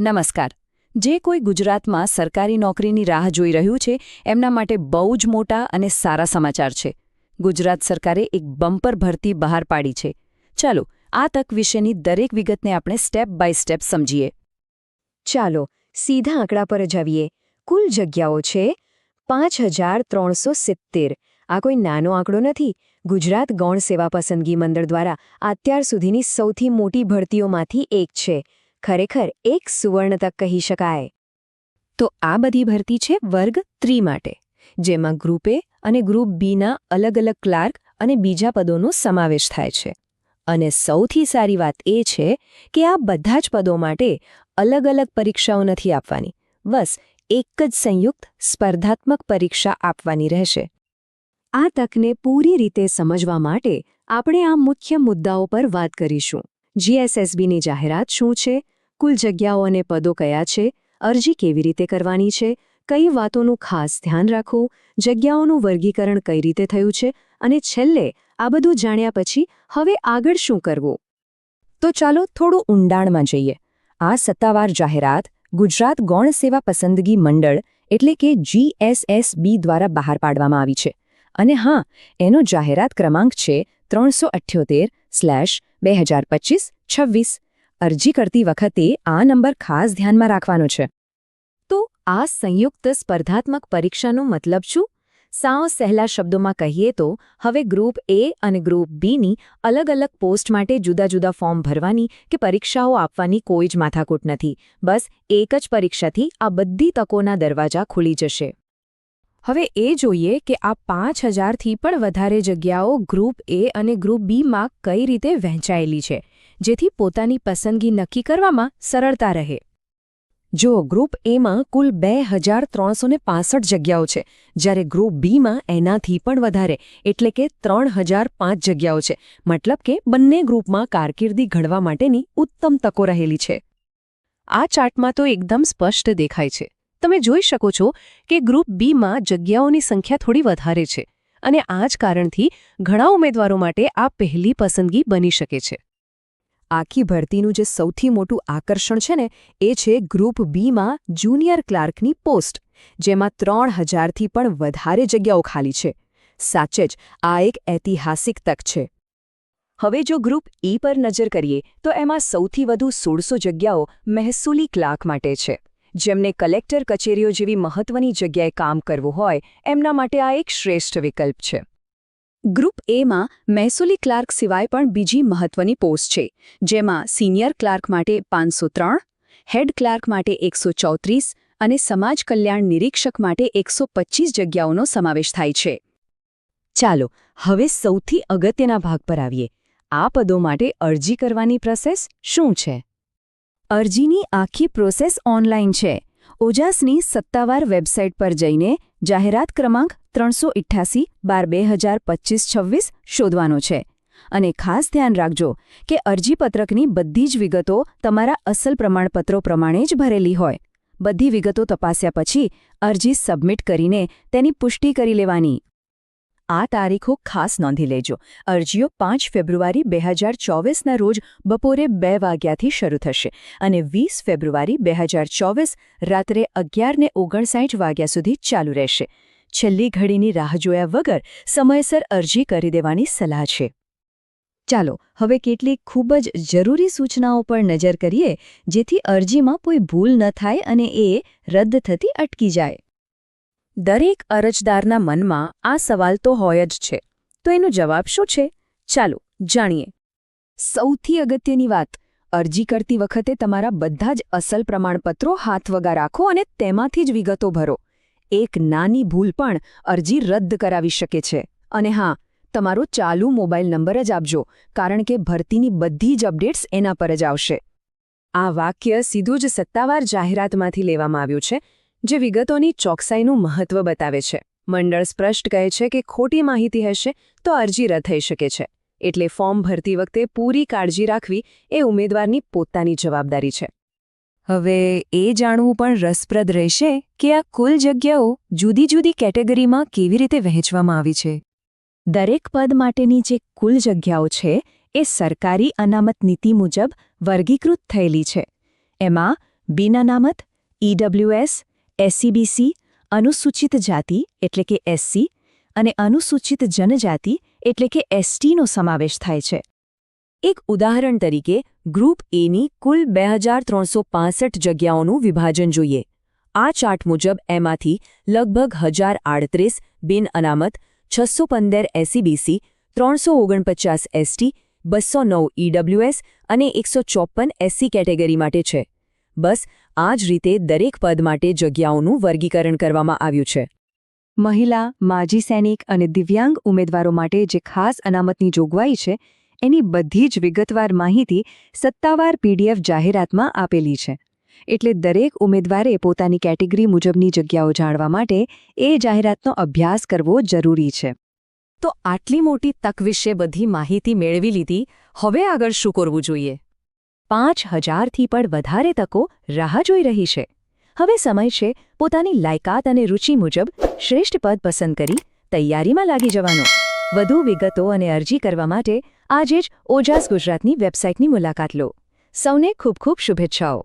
નમસ્કાર. જે કોઈ ગુજરાતમાં સરકારી નોકરીની રાહ જોઈ રહ્યું છે, એમના માટે બહુ જ મોટા અને સારા સમાચાર છે. ગુજરાત સરકારે એક બમ્પર ભરતી બહાર પાડી છે. ચાલો, આ તક વિશેની દરેક વિગતને આપણે સ્ટેપ બાય સ્ટેપ સમજીએ. ચાલો, સીધા આંકડા પર જ આવીએ કુલ જગ્યાઓ છે પાંચ આ કોઈ નાનો આંકડો નથી. ગુજરાત ગૌણ સેવા પસંદગી મંડળ દ્વારા અત્યાર સુધીની સૌથી મોટી ભરતીઓમાંથી એક છે. ખરેખર એક સુવર્ણ તક કહી શકાય. તો આ બધી ભરતી છે વર્ગ ત્રી માટે, જેમાં ગ્રુપ એ અને ગ્રુપ બીના અલગ અલગ ક્લાર્ક અને બીજા પદોનો સમાવેશ થાય છે. અને સૌથી સારી વાત એ છે કે આ બધા જ પદો માટે અલગ અલગ પરીક્ષાઓ નથી આપવાની, બસ એક જ સંયુક્ત સ્પર્ધાત્મક પરીક્ષા આપવાની રહેશે. આ તકને પૂરી રીતે સમજવા માટે આપણે આ મુખ્ય મુદ્દાઓ પર વાત કરીશું. જીએસએસબીની જાહેરાત શું છે? કુલ જગ્યાઓ અને પદો કયા છે? અરજી કેવી રીતે કરવાની છે? કઈ વાતોનું ખાસ ધ્યાન રાખવું? જગ્યાઓનું વર્ગીકરણ કઈ રીતે થયું છે? અને છેલ્લે, આ બધું જાણ્યા પછી હવે આગળ શું કરવું? તો ચાલો થોડું ઊંડાણમાં જઈએ. આ સત્તાવાર જાહેરાત ગુજરાત ગૌણ સેવા પસંદગી મંડળ એટલે કે જીએસએસબી દ્વારા બહાર પાડવામાં આવી છે. અને હા, એનો જાહેરાત ક્રમાંક છે ત્રણસો અઠ્યોતેર સ્લેશ બે હજાર પચીસ છવ્વીસ. અરજી કરતી વખતે આ નંબર ખાસ ધ્યાનમાં રાખવાનો છે. તો આ સંયુક્ત સ્પર્ધાત્મક પરીક્ષાનો મતલબ શું? સાવ સહેલા શબ્દોમાં કહીએ તો, હવે ગ્રુપ એ અને ગ્રુપ બીની અલગ અલગ પોસ્ટ માટે જુદા જુદા ફોર્મ ભરવાની કે પરીક્ષાઓ આપવાની કોઈ જ માથાકૂટ નથી. બસ એક જ પરીક્ષાથી આ બધી તકોના દરવાજા ખુલી જશે. હવે એ જોઈએ કે આ પાંચ હજારથી પણ વધારે જગ્યાઓ ગ્રુપ એ અને ગ્રુપ બીમાં કઈ રીતે વહેંચાયેલી છે. જેથી પોતાની પસંદગી નક્કી કરવામાં સરળતા રહે. જો ગ્રુપ એમાં કુલ બે હજાર ત્રણસો પાસઠ જગ્યાઓ છે, જ્યારે ગ્રુપ બીમાં એનાથી પણ વધારે, એટલે કે ત્રણ હજાર પાંચ જગ્યાઓ છે, મતલબ કે બંને ગ્રુપમાં કારકિર્દી ઘડવા માટેની ઉત્તમ તકો રહેલી છે. આ ચાર્ટમાં તો એકદમ સ્પષ્ટ દેખાય છે. તમે જોઈ શકો છો કે ગ્રુપ બીમાં જગ્યાઓની સંખ્યા થોડી વધારે છે, અને આ જ કારણથી ઘણા ઉમેદવારો માટે આ પહેલી પસંદગી બની શકે છે. આખી ભરતીનું જે સૌથી મોટું આકર્ષણ છે ને, એ છે ગ્રુપ બીમાં જુનિયર ક્લાર્કની પોસ્ટ, જેમાં ત્રણ હજારથી પણ વધારે જગ્યાઓ ખાલી છે. સાચે જ, આ એક ઐતિહાસિક તક છે. હવે જો ગ્રુપ ઈ પર નજર કરીએ, તો એમાં સૌથી વધુ સોળસો જગ્યાઓ મહેસૂલી ક્લાર્ક માટે છે. જેમને કલેક્ટર કચેરીઓ જેવી મહત્વની જગ્યાએ કામ કરવું હોય, એમના માટે આ એક શ્રેષ્ઠ વિકલ્પ છે. ગ્રુપ એમાં મહેસૂલી ક્લાર્ક સિવાય પણ બીજી મહત્વની પોસ્ટ છે, જેમાં સિનિયર ક્લાર્ક માટે પાંચસો હેડ ક્લાર્ક માટે એકસો અને સમાજ કલ્યાણ નિરીક્ષક માટે એકસો જગ્યાઓનો સમાવેશ થાય છે. ચાલો, હવે સૌથી અગત્યના ભાગ પર આવીએ. આ પદો માટે અરજી કરવાની પ્રોસેસ શું છે? અરજીની આખી પ્રોસેસ ઓનલાઈન છે. ઓજાસની સત્તાવાર વેબસાઇટ પર જઈને જાહેરાત ક્રમાંક ત્રણસો ઇઠ્યાસી બાર બે હજાર પચીસ છવ્વીસ શોધવાનો છે. અને ખાસ ધ્યાન રાખજો કે અરજીપત્રકની બધી જ વિગતો તમારા અસલ પ્રમાણપત્રો પ્રમાણે જ ભરેલી હોય. બધી વિગતો તપાસ્યા પછી અરજી સબમિટ કરીને તેની પુષ્ટિ કરી લેવાની. આ તારીખો ખાસ નોંધી લેજો. અરજીઓ પાંચ ફેબ્રુઆરી બે હજાર ચોવીસના રોજ બપોરે બે વાગ્યાથી શરૂ થશે અને વીસ ફેબ્રુઆરી બે હજાર ચોવીસ રાત્રે અગિયારને ઓગણસાઠ વાગ્યા સુધી ચાલુ રહેશે. છેલ્લી ઘડીની રાહ જોયા વગર સમયસર અરજી કરી દેવાની સલાહ છે. ચાલો, હવે કેટલીક ખૂબ જ જરૂરી સૂચનાઓ પર નજર કરીએ જેથી અરજીમાં કોઈ ભૂલ ન થાય અને એ રદ થતી અટકી જાય. દરેક અરજદારના મનમાં આ સવાલ તો હોય જ છે. તો એનો જવાબ શું છે? ચાલો જાણીએ. સૌથી અગત્યની વાત. અરજી કરતી વખતે તમારા બધા જ અસલ પ્રમાણપત્રો હાથવગા રાખો અને તેમાંથી જ વિગતો ભરો. એક નાની ભૂલ પણ અરજી રદ કરાવી શકે છે. અને હા, તમારો ચાલુ મોબાઈલ નંબર જ આપજો, કારણ કે ભરતીની બધી જ અપડેટ્સ એના પર જ આવશે. આ વાક્ય સીધું જ સત્તાવાર જાહેરાતમાંથી લેવામાં આવ્યું છે. જે વિગતોની ચોકસાઈનું મહત્વ બતાવે છે. મંડળ સ્પષ્ટ કહે છે કે ખોટી માહિતી હશે તો અરજી રદ થઈ શકે છે. એટલે ફોર્મ ભરતી વખતે પૂરી કાળજી રાખવી એ ઉમેદવારની પોતાની જવાબદારી છે. હવે એ જાણવું પણ રસપ્રદ રહેશે કે આ કુલ જગ્યાઓ જુદી જુદી કેટેગરીમાં કેવી રીતે વહેંચવામાં આવી છે. દરેક પદ માટેની જે કુલ જગ્યાઓ છે એ સરકારી અનામત નીતિ મુજબ વર્ગીકૃત થયેલી છે. એમાં બિન અનામત ઈડબ્લ્યુએસ એસસીબીસી અનુસૂચિત જાતિ એટલે કે એસસી અને અનુસૂચિત જનજાતિ એટલે કે એસટીનો સમાવેશ થાય છે. એક ઉદાહરણ તરીકે, ગ્રુપ એની કુલ બે જગ્યાઓનું વિભાજન જોઈએ. આ ચાર્ટ મુજબ એમાંથી લગભગ હજાર આડત્રીસ, બિન અનામત, છસો પંદર એસીબીસી ત્રણસો ઓગણપચાસ એસટી બસો નવ ઈડબ્લ્યુએસ અને એકસો ચોપ્પન એસસી કેટેગરી માટે છે. બસ, આ જ રીતે દરેક પદ માટે જગ્યાઓનું વર્ગીકરણ કરવામાં આવ્યું છે. મહિલા, માજી સૈનિક અને દિવ્યાંગ ઉમેદવારો માટે જે ખાસ અનામતની જોગવાઈ છે, એની બધી જ વિગતવાર માહિતી સત્તાવાર પીડીએફ જાહેરાતમાં આપેલી છે. એટલે દરેક ઉમેદવારે પોતાની કેટેગરી મુજબની જગ્યાઓ જાણવા માટે એ જાહેરાતનો અભ્યાસ કરવો જરૂરી છે. તો આટલી મોટી તક વિશે બધી માહિતી મેળવી લીધી, હવે આગળ શું કરવું જોઈએ? પાંચ હજારથી પણ વધારે તકો રાહ જોઈ રહી છે. હવે સમય છે પોતાની લાયકાત અને રુચિ મુજબ શ્રેષ્ઠ પદ પસંદ કરી તૈયારીમાં લાગી જવાનો. વધુ વિગતો અને અરજી કરવા માટે આજે જ ઓજાસ ગુજરાતની વેબસાઇટની મુલાકાત લો. સૌને ખૂબ ખૂબ શુભેચ્છાઓ.